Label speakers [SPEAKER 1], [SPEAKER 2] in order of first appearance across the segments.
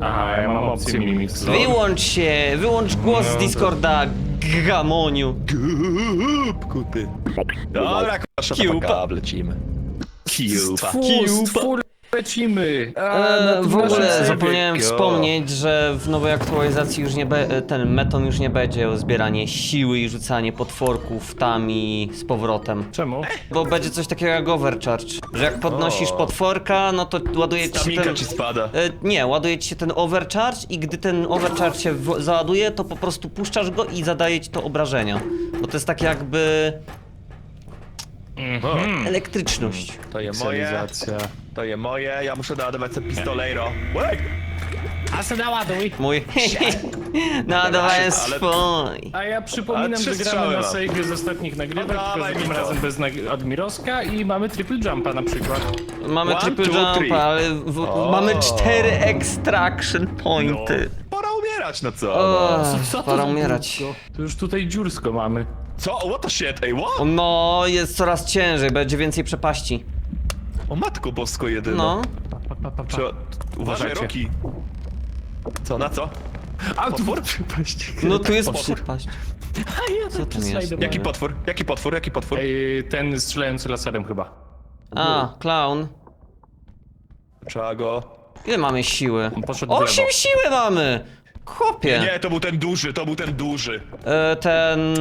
[SPEAKER 1] Aha, ja mam opcję Mimix.
[SPEAKER 2] Wyłącz się, wyłącz głos z Discorda, gamoniu.
[SPEAKER 3] Głupku ty. Dobra, kurwa,
[SPEAKER 2] Kiupa.
[SPEAKER 3] szatapaka, lecimy. Kiupa.
[SPEAKER 1] Twór, lecimy.
[SPEAKER 2] E, w ogóle zapomniałem wspomnieć, że w nowej aktualizacji już nie be, ten meton już nie będzie o zbieranie siły i rzucanie potworków tam i z powrotem.
[SPEAKER 1] Czemu?
[SPEAKER 2] Bo będzie coś takiego jak overcharge, że jak podnosisz
[SPEAKER 3] O.
[SPEAKER 2] potworka, no to ładuje ci się
[SPEAKER 3] Staminka
[SPEAKER 2] ten...
[SPEAKER 3] ci spada.
[SPEAKER 2] E, Nie, ładuje ci się ten overcharge i gdy ten overcharge się w- załaduje, to po prostu puszczasz go i zadaje ci to obrażenia. Bo to jest tak jakby
[SPEAKER 3] O,
[SPEAKER 2] elektryczność.
[SPEAKER 3] to je moje, to je moje, ja muszę naładować sobie pistolero. Wait!
[SPEAKER 1] A se naładuj.
[SPEAKER 2] Mój. Nadawałem
[SPEAKER 3] ale-
[SPEAKER 2] swój.
[SPEAKER 1] A ja przypominam,
[SPEAKER 3] trzy
[SPEAKER 1] że gramy
[SPEAKER 3] strzały
[SPEAKER 1] na
[SPEAKER 3] mam.
[SPEAKER 1] save z ostatnich nagrywek,
[SPEAKER 3] No
[SPEAKER 1] tylko
[SPEAKER 3] dawaj
[SPEAKER 1] tym razem bez nag- Admirowska i mamy triple jumpa na przykład.
[SPEAKER 2] Mamy
[SPEAKER 3] One,
[SPEAKER 2] triple
[SPEAKER 3] two,
[SPEAKER 2] jump,
[SPEAKER 3] three.
[SPEAKER 2] ale w,
[SPEAKER 3] O.
[SPEAKER 2] mamy cztery extraction pointy.
[SPEAKER 3] Pora umierać, no co?
[SPEAKER 2] O,
[SPEAKER 3] No.
[SPEAKER 1] Co to
[SPEAKER 2] pora
[SPEAKER 1] za
[SPEAKER 2] umierać.
[SPEAKER 1] dziursko? To już tutaj dziursko mamy.
[SPEAKER 3] Co? What the shit? Ej, what?
[SPEAKER 2] No, jest coraz ciężej, będzie więcej przepaści.
[SPEAKER 3] O matko bosko jedyna.
[SPEAKER 2] No.
[SPEAKER 1] Pa, pa, pa, pa.
[SPEAKER 3] Trzeba... Uważaj,
[SPEAKER 1] Uważajcie.
[SPEAKER 3] Roki. Co, na co?
[SPEAKER 1] A tu
[SPEAKER 3] Potwór?
[SPEAKER 1] przepaść.
[SPEAKER 2] No tu jest
[SPEAKER 3] Potwór?
[SPEAKER 2] przepaść.
[SPEAKER 1] A ja
[SPEAKER 2] Co
[SPEAKER 1] tak
[SPEAKER 2] tam jest?
[SPEAKER 3] Jaki potwór? Jaki potwór? Jaki potwór?
[SPEAKER 1] Ej, ten strzelający laserem chyba.
[SPEAKER 2] A, clown.
[SPEAKER 3] Trzeba go...
[SPEAKER 2] Ile mamy siły?
[SPEAKER 1] On poszedł w
[SPEAKER 2] Osiem siły mamy! Chłopie.
[SPEAKER 3] Nie, to był ten duży, to był ten duży.
[SPEAKER 2] E, ten e,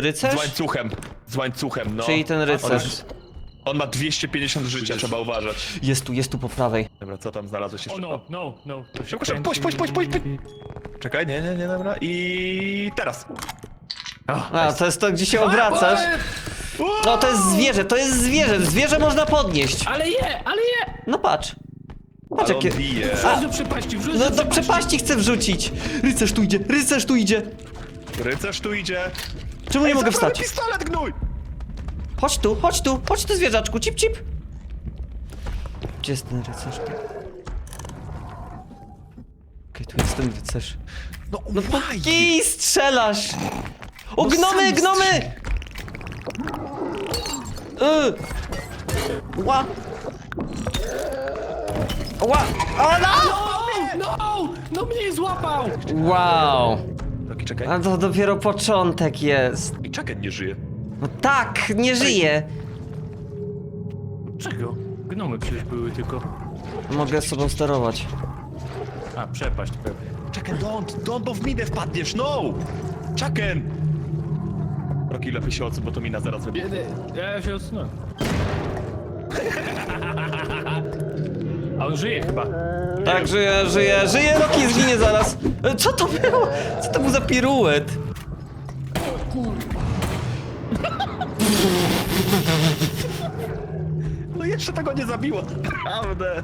[SPEAKER 3] Z
[SPEAKER 2] rycerz?
[SPEAKER 3] łańcuchem. Z łańcuchem, no.
[SPEAKER 2] Czyli ten
[SPEAKER 3] On,
[SPEAKER 2] rycerz.
[SPEAKER 3] on ma 250 życia, trzeba uważać.
[SPEAKER 2] Jest tu, jest tu po prawej.
[SPEAKER 3] Dobra, co tam znalazłeś
[SPEAKER 1] O
[SPEAKER 3] jeszcze?
[SPEAKER 1] no, no, no. To się
[SPEAKER 3] Szybko, szybko,
[SPEAKER 1] kręci.
[SPEAKER 3] puść, puść, puść, puść, Czekaj, nie, nie, nie, dobra. I teraz.
[SPEAKER 2] A, to jest to, gdzie się obracasz. No, to jest zwierzę, to jest zwierzę. Zwierzę można podnieść.
[SPEAKER 1] Ale je, ale je!
[SPEAKER 2] No patrz. Patrz
[SPEAKER 3] Ale on
[SPEAKER 2] jakie...
[SPEAKER 3] bije.
[SPEAKER 1] Wrzuć do przepaści, wrzuć
[SPEAKER 2] No
[SPEAKER 1] do
[SPEAKER 2] do przepaści chcę wrzucić. Rycerz tu idzie, rycerz tu idzie.
[SPEAKER 3] Rycerz tu idzie.
[SPEAKER 2] Czemu nie mogę wstać?
[SPEAKER 3] pistolet, gnój!
[SPEAKER 2] Chodź tu, chodź tu, chodź tu zwierzaczku, cip cip. Gdzie jest ten rycerz? Okej, tu jest ten rycerz.
[SPEAKER 3] No,
[SPEAKER 2] No kij strzelasz! O,
[SPEAKER 3] No
[SPEAKER 2] gnomy,
[SPEAKER 3] sam
[SPEAKER 2] gnomy! Y. Ła! Ła! Ola!
[SPEAKER 1] No, no! No mnie złapał!
[SPEAKER 2] Wow!
[SPEAKER 3] Roki, czekaj.
[SPEAKER 2] A to dopiero początek jest.
[SPEAKER 3] I Chucken nie żyje.
[SPEAKER 2] No tak, nie żyje.
[SPEAKER 1] Czego? Gnomy przecież były tylko.
[SPEAKER 2] Mogę sobą sterować.
[SPEAKER 1] A, przepaść pewnie.
[SPEAKER 3] Chucken, don't, don't, bo w minę wpadniesz, no! Chucken! Roki, lepiej się odsuń, bo to mina zaraz wybuchnie.
[SPEAKER 1] Ja się odsunąłem. A on żyje chyba.
[SPEAKER 2] Tak, żyje, żyje, żyje, Roki zginie zaraz. E, Co to było? Co to był za piruet?
[SPEAKER 3] No jeszcze tego nie zabiło, naprawdę.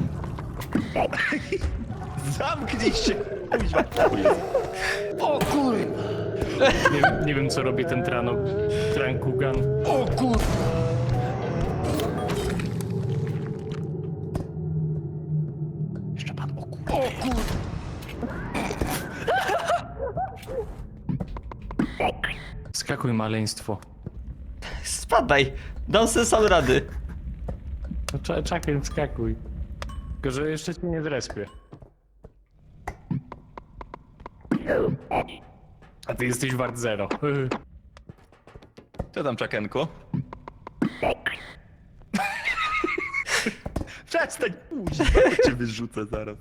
[SPEAKER 3] Zamknij się, kuźwa.
[SPEAKER 1] O kur... Nie, nie wiem co robi ten trano... Trankugan. O kur... Skakuj maleństwo.
[SPEAKER 2] Spadaj, dam sobie sam rady.
[SPEAKER 1] No, cza- Czakiem skakuj. Tylko, że jeszcze cię nie zrespię. A ty jesteś wart zero.
[SPEAKER 3] Co tam, Chuckenku? Przestań, kuźwa, cię wyrzucę zaraz.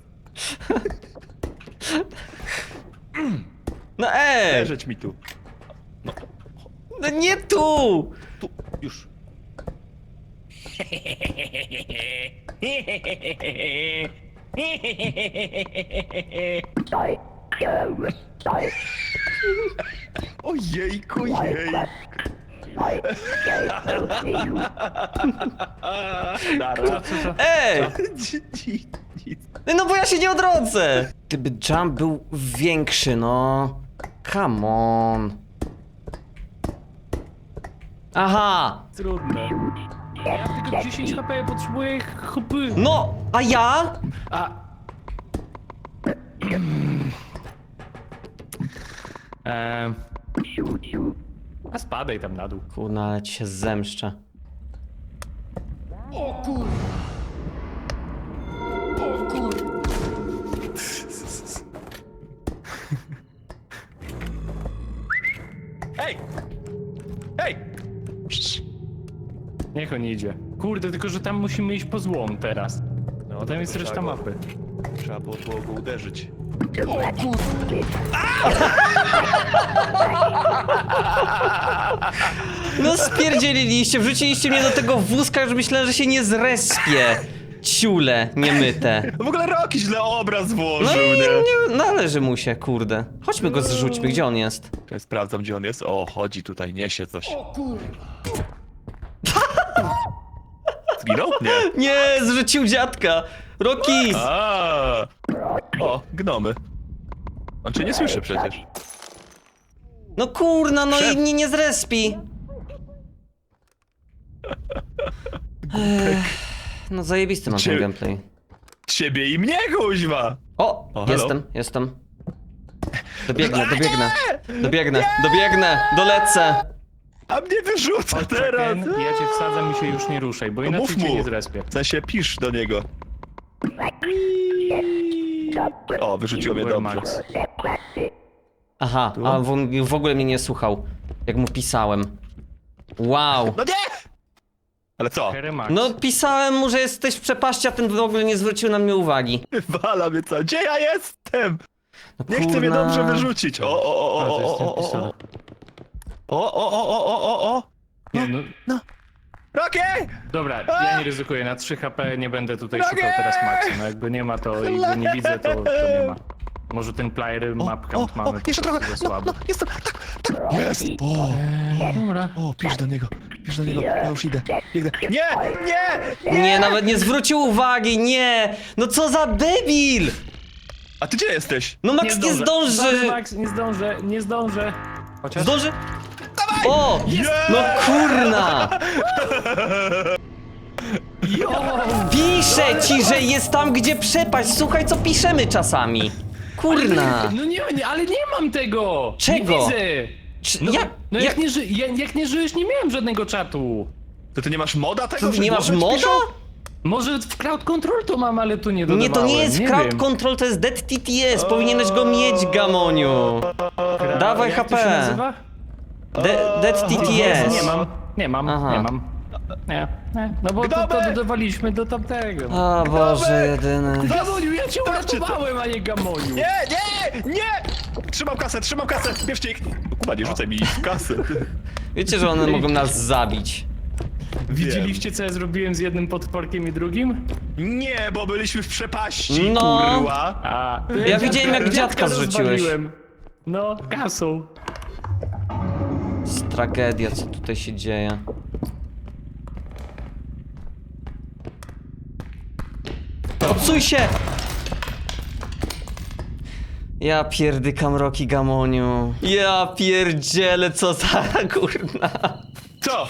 [SPEAKER 2] No ej!
[SPEAKER 3] Leżeć mi tu.
[SPEAKER 2] No nie tu!
[SPEAKER 3] Tu, już. Ojejku, jej. Dara.
[SPEAKER 2] Ej!
[SPEAKER 3] Nic.
[SPEAKER 2] No bo ja się nie odrodzę! Gdyby jump był większy, no... Come on. Aha!
[SPEAKER 1] Trudne. Ja tylko 10 HP potrzebuję HP.
[SPEAKER 2] No, a ja?
[SPEAKER 1] A... Eee... A spadaj tam na dół.
[SPEAKER 2] Kurna, ale ci się zemszczę.
[SPEAKER 1] O kur... O kur... Niech on idzie. Kurde, tylko że tam musimy iść po złom teraz.
[SPEAKER 3] No,
[SPEAKER 1] tam jest
[SPEAKER 3] trzeba
[SPEAKER 1] reszta
[SPEAKER 3] go-
[SPEAKER 1] mapy.
[SPEAKER 3] Trzeba było, było go uderzyć.
[SPEAKER 2] No spierdzieliliście, wrzuciliście mnie do tego wózka, że myślałem, że się nie zrespię. Ciule, niemyte.
[SPEAKER 3] W ogóle Rocky źle obraz
[SPEAKER 2] No
[SPEAKER 3] włożył,
[SPEAKER 2] i
[SPEAKER 3] nie?
[SPEAKER 2] nie, należy mu się, kurde. Chodźmy go zrzućmy, gdzie on jest?
[SPEAKER 3] Sprawdzam, gdzie on jest. O, chodzi tutaj, niesie coś. Zginął? Nie.
[SPEAKER 2] Nie, zrzucił dziadka! Rocky!
[SPEAKER 3] A. O, gnomy. On cię nie słyszy przecież.
[SPEAKER 2] No kurna, no i
[SPEAKER 3] Szef.
[SPEAKER 2] nie, nie zrespi. Ech, No zajebisty mam ten
[SPEAKER 3] Cie-
[SPEAKER 2] gameplay.
[SPEAKER 3] Ciebie i mnie, kuźwa!
[SPEAKER 2] O,
[SPEAKER 3] O, hello.
[SPEAKER 2] jestem, jestem. Dobiegnę, dobiegnę. Dobiegnę, dobiegnę, dolecę.
[SPEAKER 3] A mnie wyrzuca
[SPEAKER 1] Chodź,
[SPEAKER 3] teraz!
[SPEAKER 1] Ja cię wsadzam i się już nie ruszaj, bo
[SPEAKER 3] No
[SPEAKER 1] inaczej
[SPEAKER 3] mów
[SPEAKER 1] cię
[SPEAKER 3] mu.
[SPEAKER 1] nie zrespię.
[SPEAKER 3] W sensie pisz do niego. O, wyrzuciło mnie dobrze.
[SPEAKER 1] Max.
[SPEAKER 2] Aha, a on w ogóle mnie nie słuchał, jak mu pisałem. Wow.
[SPEAKER 3] No nie! Ale co?
[SPEAKER 1] Harry Max.
[SPEAKER 2] No pisałem mu, że jesteś w przepaści, a ten w ogóle nie zwrócił na mnie uwagi.
[SPEAKER 3] Wala mnie co? Gdzie ja jestem?
[SPEAKER 2] No,
[SPEAKER 3] Nie chce mnie
[SPEAKER 2] kurna.
[SPEAKER 3] dobrze wyrzucić. O, o, o, o, o, o, o, o. O, o, o, o, o, o, o.
[SPEAKER 1] Nie, no,
[SPEAKER 3] Rocky!
[SPEAKER 1] dobra, ja nie ryzykuję, na 3 HP nie będę tutaj
[SPEAKER 3] Nogę!
[SPEAKER 1] szukał teraz Maxa. No jakby nie ma to i go nie widzę, to, to nie ma. Może ten player map
[SPEAKER 3] o,
[SPEAKER 1] count mamy
[SPEAKER 3] o,
[SPEAKER 1] po
[SPEAKER 3] jeszcze
[SPEAKER 1] prostu
[SPEAKER 3] trochę.
[SPEAKER 1] za
[SPEAKER 3] No,
[SPEAKER 1] słaby.
[SPEAKER 3] no, jestem. Tak, tak. Jest. O,
[SPEAKER 1] Dobra.
[SPEAKER 3] o, pisz do niego. Pisz do niego. Ja już idę. Biegnę. Nie, nie!
[SPEAKER 2] Nie, nawet nie zwrócił uwagi, nie! No co za debil!
[SPEAKER 3] A ty gdzie jesteś?
[SPEAKER 2] No Max nie,
[SPEAKER 1] Sorry,
[SPEAKER 2] zdąży!
[SPEAKER 1] Max, nie zdążę, nie zdążę. Chociaż...
[SPEAKER 2] Zdąży? O!
[SPEAKER 3] Jest!
[SPEAKER 2] No kurna! Piszę ci, że jest tam, gdzie przepaść. Słuchaj, co piszemy czasami. Kurna.
[SPEAKER 1] No nie, nie, ale nie mam tego!
[SPEAKER 2] Czego?
[SPEAKER 1] Nie widzę!
[SPEAKER 2] Czy,
[SPEAKER 1] No,
[SPEAKER 2] jak,
[SPEAKER 1] no
[SPEAKER 2] jak,
[SPEAKER 1] jak, nie ży, ja- jak nie żyjesz, nie miałem żadnego czatu.
[SPEAKER 3] To ty nie masz moda tego? że
[SPEAKER 2] nie masz
[SPEAKER 3] głowę
[SPEAKER 2] moda?
[SPEAKER 3] piszą?
[SPEAKER 1] Może w Cloud Control to mam, ale tu nie
[SPEAKER 2] Nie,
[SPEAKER 1] dodawałem.
[SPEAKER 2] to nie jest
[SPEAKER 1] nie
[SPEAKER 2] crowd
[SPEAKER 1] wiem.
[SPEAKER 2] control, to jest dead TTS. Powinieneś go mieć, Gamoniu. Dawaj
[SPEAKER 1] Jak to się
[SPEAKER 2] HP.
[SPEAKER 1] nazywa?
[SPEAKER 2] De, dead TTS.
[SPEAKER 1] Nie mam, nie mam,
[SPEAKER 2] Aha.
[SPEAKER 1] nie mam. Nie, nie. No bo to, to dodawaliśmy do tamtego.
[SPEAKER 2] O Boże, jedyny.
[SPEAKER 1] Gamoniu, ja cię
[SPEAKER 3] to.
[SPEAKER 1] uratowałem, a nie Gamoniu.
[SPEAKER 3] Nie, nie, nie! Trzymam kasę, trzymam kasę, bierzcie ich. Kuba, nie rzucaj mi kasy.
[SPEAKER 2] Wiecie, że one mogą nas zabić.
[SPEAKER 1] Widzieliście, co ja zrobiłem z jednym potworkiem i drugim?
[SPEAKER 3] Nie, bo byliśmy w przepaści,
[SPEAKER 2] No.
[SPEAKER 3] kurwa.
[SPEAKER 1] A,
[SPEAKER 2] Ja widziałem, jak dziadka zrzuciłeś.
[SPEAKER 1] rozwaliłem. No, kasą.
[SPEAKER 2] Tragedia, co tutaj się dzieje. Odsuń się! Ja pierdykam Roki Gamoniu. Ja pierdzielę, co za kurna.
[SPEAKER 3] Co?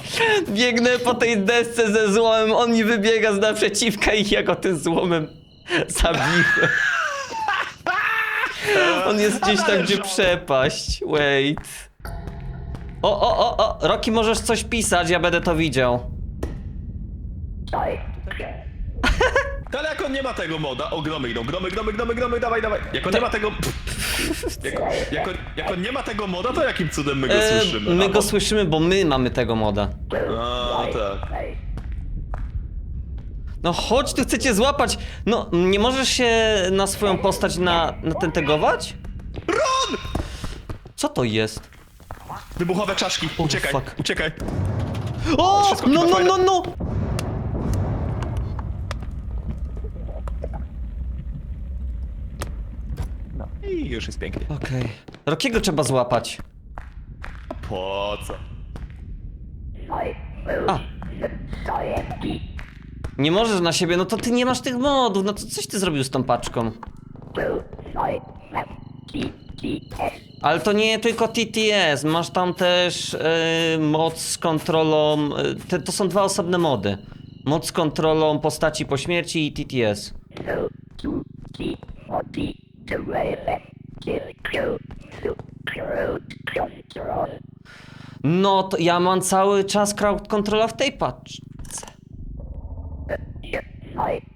[SPEAKER 2] Biegnę po tej desce ze złomem, on mi wybiega z naprzeciwka i ja go tym złomem zabiłem. On jest gdzieś tam, gdzie przepaść. Wait. O, o, o, o, Roki, możesz coś pisać, ja będę to widział.
[SPEAKER 3] Ale jak on nie ma tego moda, o gnomy idą, gnomy, gnomy, gnomy, gnomy, dawaj, dawaj. Jak on nie ma tego... Jak, jak, on, jak on nie ma tego moda, to jakim cudem my go
[SPEAKER 2] E,
[SPEAKER 3] słyszymy?
[SPEAKER 2] my
[SPEAKER 3] A,
[SPEAKER 2] go
[SPEAKER 3] bo-
[SPEAKER 2] słyszymy, bo my mamy tego moda.
[SPEAKER 3] A, tak.
[SPEAKER 2] No chodź, tu chcecie złapać. No, nie możesz się na swoją postać na, na ten tegować?
[SPEAKER 3] Ron!
[SPEAKER 2] Co to jest?
[SPEAKER 3] Wybuchowe czaszki, uciekaj,
[SPEAKER 2] fuck.
[SPEAKER 3] uciekaj.
[SPEAKER 2] O!
[SPEAKER 3] Wszystko
[SPEAKER 2] No,
[SPEAKER 3] chyba
[SPEAKER 2] no, no, no!
[SPEAKER 3] I już jest pięknie.
[SPEAKER 2] Okej. Rokiego trzeba złapać.
[SPEAKER 3] Po co?
[SPEAKER 2] A. Nie możesz na siebie, no to ty nie masz tych modów, no to coś ty zrobił z tą paczką. Ale to nie tylko TTS, masz tam też yy, mod z kontrolą, yy, te, to są dwa osobne mody. Mod z kontrolą postaci po śmierci i TTS. No to ja mam cały czas crowd controla w tej paczce.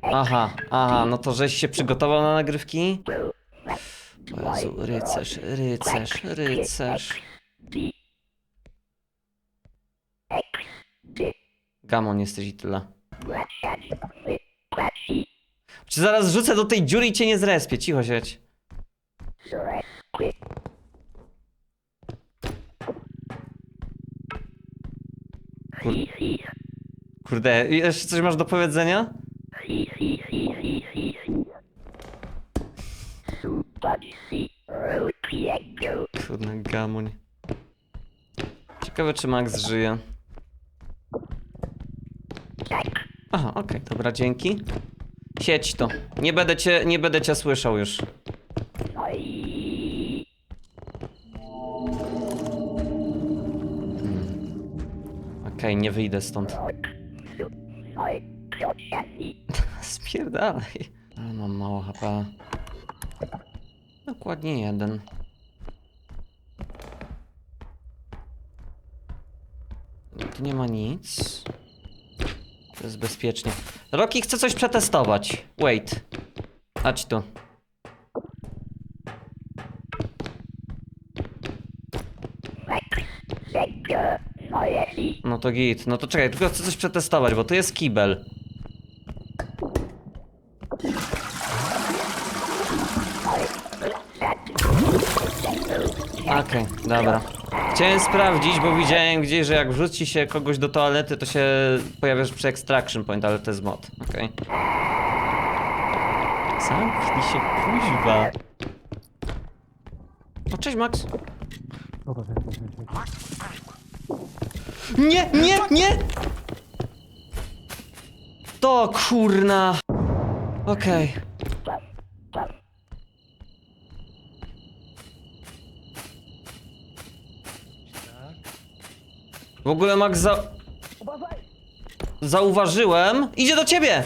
[SPEAKER 2] Aha, aha, no to żeś się przygotował na nagrywki? Jezu, rycerz, rycerz, rycerz. Gamon jesteś i tyle. Czy zaraz rzucę do tej dziury i cię nie zrespię, cicho siedź. Kur... Kurde, jeszcze coś masz do powiedzenia? Kurde, gamoń. Ciekawe, czy Max żyje. Aha, okej, dobra, dzięki. Siedź to. Nie będę cię, nie będę cię słyszał już. Hmm. Okej, nie wyjdę stąd. Spierdalaj. Ale mam mało HP. Dokładnie jeden. Tu nie ma nic. To jest bezpiecznie. Rocky chce coś przetestować. Wait. Chodź tu. No to git. No to czekaj, tylko chcę coś przetestować, bo tu jest kibel. Okej, dobra. Chciałem sprawdzić, bo widziałem gdzieś, że jak wrzuci się kogoś do toalety, to się pojawiasz przy extraction point, ale to jest mod. Okej. Zamknij się, kuźwa. O, cześć Max. Nie, nie, nie! To kurna. Okej. W ogóle Max za... Zauważyłem. Idzie do ciebie!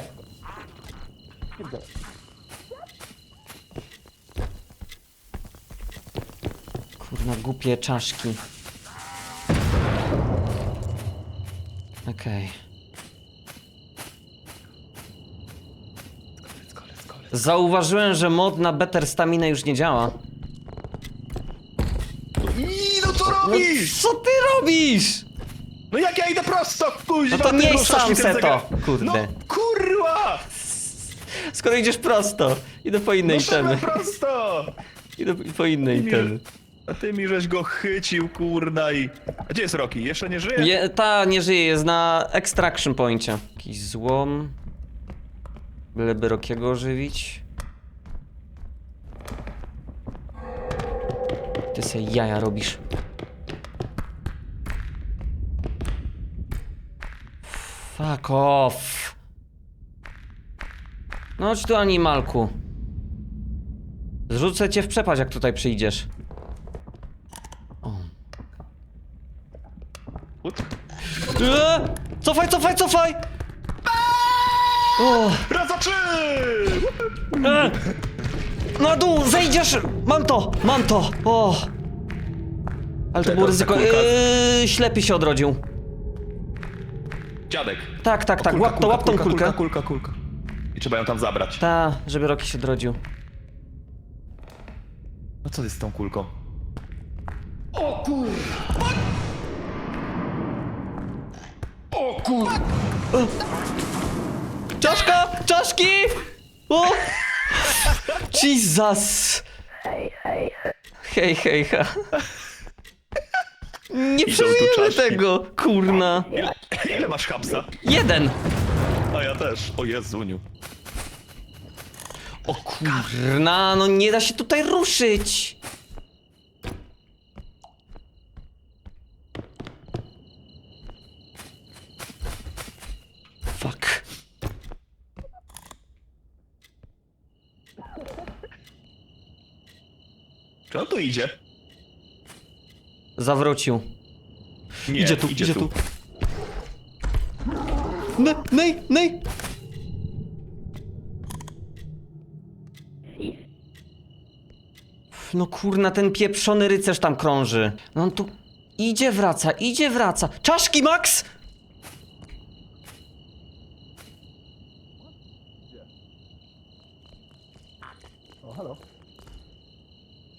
[SPEAKER 2] Kurna, głupie czaszki. Okej. Zauważyłem, że mod na Better Stamina już nie działa.
[SPEAKER 3] I no co
[SPEAKER 2] No,
[SPEAKER 3] robisz?
[SPEAKER 2] co ty robisz?
[SPEAKER 3] No prosto, kuźwa,
[SPEAKER 2] No to
[SPEAKER 3] ty
[SPEAKER 2] nie
[SPEAKER 3] ruszasz
[SPEAKER 2] sam
[SPEAKER 3] mi ten
[SPEAKER 2] se
[SPEAKER 3] zegar.
[SPEAKER 2] to, kurde.
[SPEAKER 3] No kurwa!
[SPEAKER 2] Skoro idziesz prosto, idę po innej
[SPEAKER 3] No szedłem
[SPEAKER 2] temy.
[SPEAKER 3] prosto!
[SPEAKER 2] Idę po innej temy.
[SPEAKER 3] A ty mi żeś go chycił, kurna i... A gdzie jest Rocky? Jeszcze nie żyje?
[SPEAKER 2] Je, ta nie żyje, jest na extraction poincie. Jakiś złom. Byleby Rokiego ożywić. Ty se jaja robisz. Fuck off. No chodź tu animalku. Zrzucę cię w przepaść jak tutaj przyjdziesz. O.
[SPEAKER 3] Ut.
[SPEAKER 2] Eee! Cofaj, cofaj, cofaj! O,
[SPEAKER 3] Raz, trzy!
[SPEAKER 2] e! Na dół, zejdziesz! Mam to, mam to! O! Ale to było ryzyko. Eee, ślepy się odrodził.
[SPEAKER 3] Dziadek.
[SPEAKER 2] Tak, tak, tak,
[SPEAKER 3] Kulka,
[SPEAKER 2] łap to, łap tą kulkę.
[SPEAKER 3] Kulka, kulka, kulka. I trzeba ją tam zabrać.
[SPEAKER 2] Ta, żeby Roki się odrodził.
[SPEAKER 3] No co jest z tą kulką?
[SPEAKER 1] O kur... O kur...
[SPEAKER 2] Czaszka! Czaszki! O! Jesus! Hej, hej, ha. Nie
[SPEAKER 3] tu
[SPEAKER 2] przeżyjemy
[SPEAKER 3] czaszki.
[SPEAKER 2] tego, kurna.
[SPEAKER 3] Ile, ile masz hapsa?
[SPEAKER 2] Jeden!
[SPEAKER 3] A ja też. O Jezuniu.
[SPEAKER 2] O kurna, no nie da się tutaj ruszyć. Fuck.
[SPEAKER 3] Czy on tu idzie?
[SPEAKER 2] Zawrócił.
[SPEAKER 3] Nie,
[SPEAKER 2] idzie tu, idzie, tu. Ne, nej, nej! No kurna, ten pieprzony rycerz tam krąży. No on tu idzie, wraca, idzie, wraca. Czaszki, Max!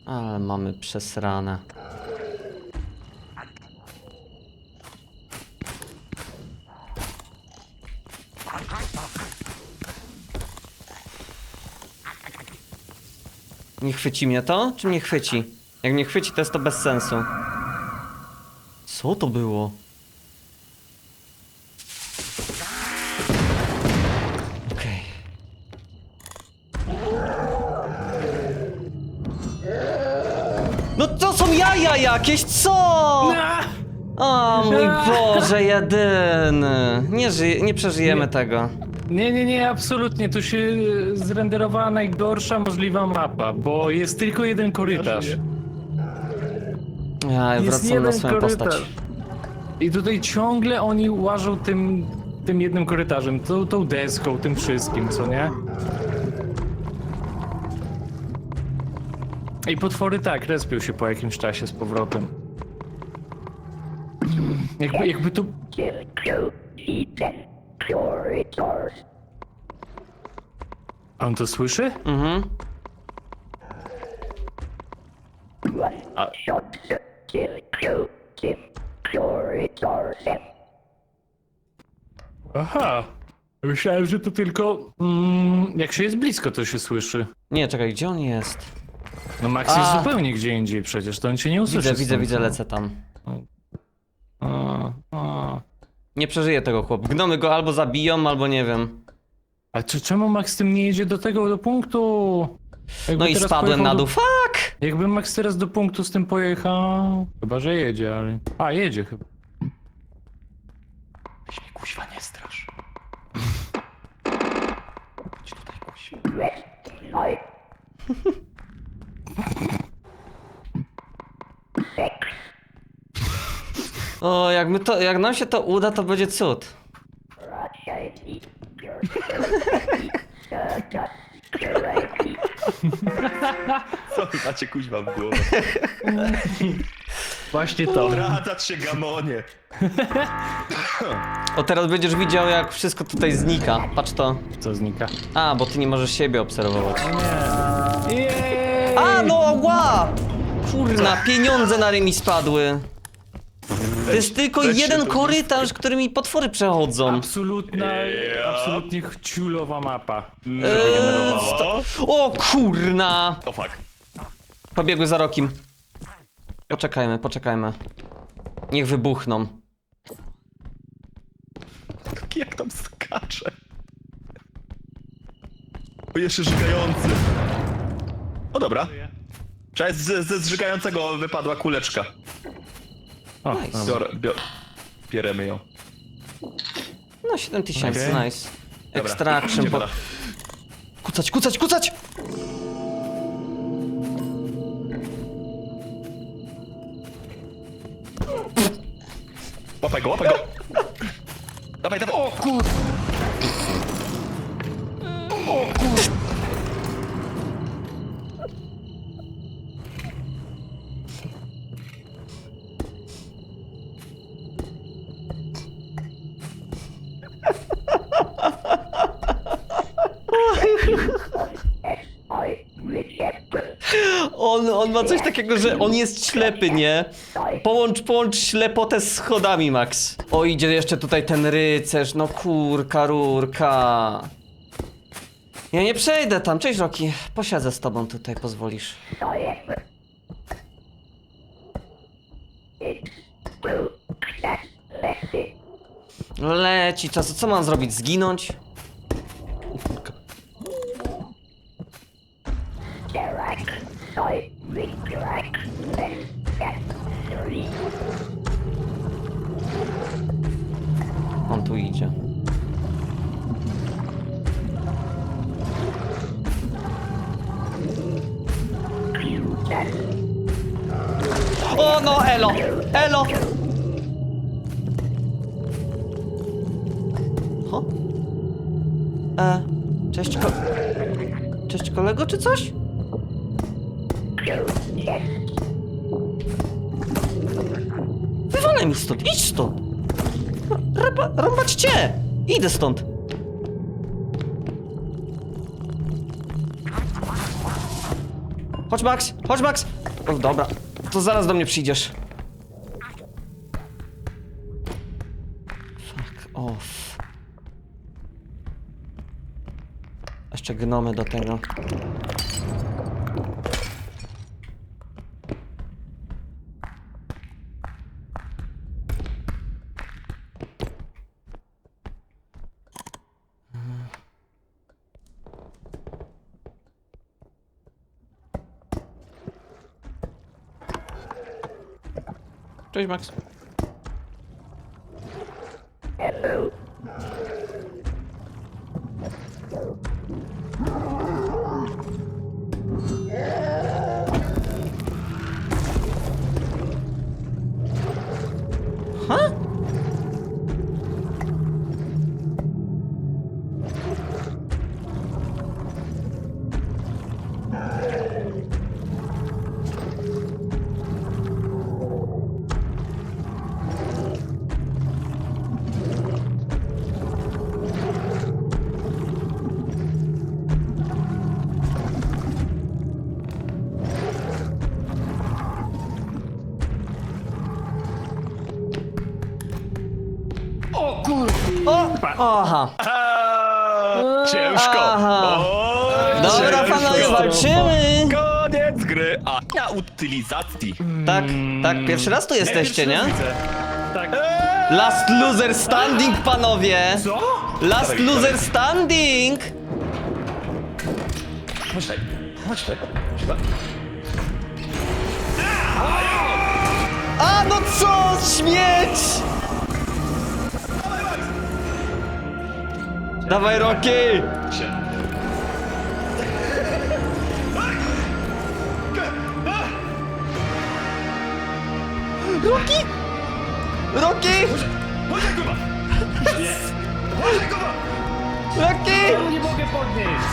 [SPEAKER 2] Ale mamy przesrane. Nie chwyci mnie to? Czy mnie chwyci? Jak mnie chwyci, to jest to bez sensu. Co to było? Okej. No to są jaja jakieś, co? O mój Boże, jedyny. Nie, żyje, nie przeżyjemy tego.
[SPEAKER 1] Nie, nie, nie, absolutnie. Tu się zrenderowała najgorsza możliwa mapa, bo jest tylko jeden korytarz.
[SPEAKER 2] Ja
[SPEAKER 1] Jest
[SPEAKER 2] wracam na
[SPEAKER 1] jeden
[SPEAKER 2] swoją
[SPEAKER 1] korytarz.
[SPEAKER 2] postać.
[SPEAKER 1] I tutaj ciągle oni łażą tym, tym jednym korytarzem, tą, tą deską, tym wszystkim, co nie? I potwory tak, respią się po jakimś czasie z powrotem. Jakby, jakby tu... on to słyszy?
[SPEAKER 2] Mhm.
[SPEAKER 1] A, aha. Myślałem, że to tylko... Mm, jak się jest blisko, to się słyszy.
[SPEAKER 2] Nie, czekaj, gdzie on jest?
[SPEAKER 1] No Max
[SPEAKER 2] A.
[SPEAKER 1] jest zupełnie gdzie indziej przecież, to on cię nie usłyszy.
[SPEAKER 2] Widzę, widzę,
[SPEAKER 1] stąd.
[SPEAKER 2] widzę, lecę tam.
[SPEAKER 1] A, a.
[SPEAKER 2] Nie przeżyje tego chłop. Gnomy go albo zabiją, albo nie wiem.
[SPEAKER 1] A czy, czemu Max z tym nie jedzie do tego, do punktu? Jakby
[SPEAKER 2] No i
[SPEAKER 1] teraz
[SPEAKER 2] spadłem
[SPEAKER 1] pojechał
[SPEAKER 2] na dół. Fuck!
[SPEAKER 1] Jakby Max teraz do punktu z tym pojechał... Chyba, że jedzie, ale... A, jedzie chyba.
[SPEAKER 3] Weź mnie kuźwa nie strasz. Chodź tutaj kuźwa.
[SPEAKER 2] O, jak, my to, jak nam się to uda, to będzie cud.
[SPEAKER 3] Co wy macie kuźwa w głowie?
[SPEAKER 1] Właśnie to.
[SPEAKER 3] Odradzać się gamonie.
[SPEAKER 2] O, teraz będziesz widział, jak wszystko tutaj znika. Patrz to.
[SPEAKER 1] Co znika?
[SPEAKER 2] A, bo ty nie możesz siebie obserwować.
[SPEAKER 1] Jej!
[SPEAKER 2] A, no, ła! Kurna, pieniądze na rymi spadły. To jest tylko
[SPEAKER 3] weź się
[SPEAKER 2] jeden
[SPEAKER 3] tu
[SPEAKER 2] korytarz, którymi potwory przechodzą.
[SPEAKER 1] Absolutna,
[SPEAKER 3] Ja.
[SPEAKER 1] absolutnie ciulowa mapa.
[SPEAKER 2] Eee,
[SPEAKER 3] O,
[SPEAKER 2] O kurna!
[SPEAKER 3] o fuck.
[SPEAKER 2] Pobiegły za rokiem. Poczekajmy, poczekajmy. Niech wybuchną.
[SPEAKER 3] Jak tam skacze. O, jeszcze żygający. O dobra. Cześć, ze, ze zżygającego wypadła kuleczka.
[SPEAKER 1] O,
[SPEAKER 2] Nice.
[SPEAKER 1] dobra.
[SPEAKER 3] Biorę, biorę. Bieremy ją.
[SPEAKER 2] No 7000,
[SPEAKER 1] Okej.
[SPEAKER 2] nice.
[SPEAKER 3] Dobra,
[SPEAKER 2] Extraction,
[SPEAKER 3] idziemy
[SPEAKER 2] po...
[SPEAKER 3] na-
[SPEAKER 2] Kucać, kucać, kucać!
[SPEAKER 3] Łapaj go, łapaj go!
[SPEAKER 2] Ma coś takiego, że on jest ślepy, nie? Połącz, połącz ślepotę z schodami, Max. O, idzie jeszcze tutaj ten rycerz, no kurka, rurka. Ja nie przejdę tam, cześć Roki, posiadzę z tobą tutaj, pozwolisz. Leci czas, co mam zrobić, zginąć? O kurka. On tu idzie. O no, elo! Elo! Ho? E, cześć ko... Cześć kolego, czy coś? Wywalaj mi stąd, idź stąd! Raba, rąbać cię! Idę stąd! Chodź Max, chodź Max! O, dobra, to zaraz do mnie przyjdziesz. Fuck off. Jeszcze gnomy do tego. Cześć Max. Huh?
[SPEAKER 3] Utylizacji.
[SPEAKER 2] Tak, tak, pierwszy raz tu jesteście, nie?
[SPEAKER 1] Tak.
[SPEAKER 2] Last loser standing, panowie!
[SPEAKER 1] Co?
[SPEAKER 2] Last
[SPEAKER 3] Dawaj,
[SPEAKER 2] loser
[SPEAKER 3] dawaj.
[SPEAKER 2] standing!
[SPEAKER 3] Chodź tutaj, chodź tutaj. Chyba.
[SPEAKER 2] A no co? Śmieć! Dawaj Rocky!
[SPEAKER 3] Się.
[SPEAKER 2] Rocky! Rocky!
[SPEAKER 3] Chodź Kuba! Chodź Kuba!
[SPEAKER 2] Rocky!
[SPEAKER 1] Nie mogę podnieść.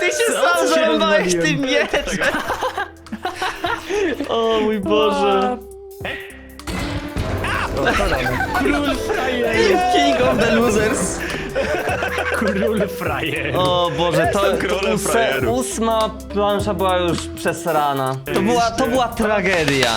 [SPEAKER 2] Ty się sam
[SPEAKER 1] się
[SPEAKER 2] tym mieczem! O mój Boże!
[SPEAKER 1] Król.
[SPEAKER 2] King of the losers!
[SPEAKER 1] Król frajer.
[SPEAKER 2] O Boże, to,
[SPEAKER 3] Jestem
[SPEAKER 2] to
[SPEAKER 3] królem
[SPEAKER 2] óse,
[SPEAKER 3] frajerów.
[SPEAKER 2] ósma plansza była już przesrana. To była, to była tragedia.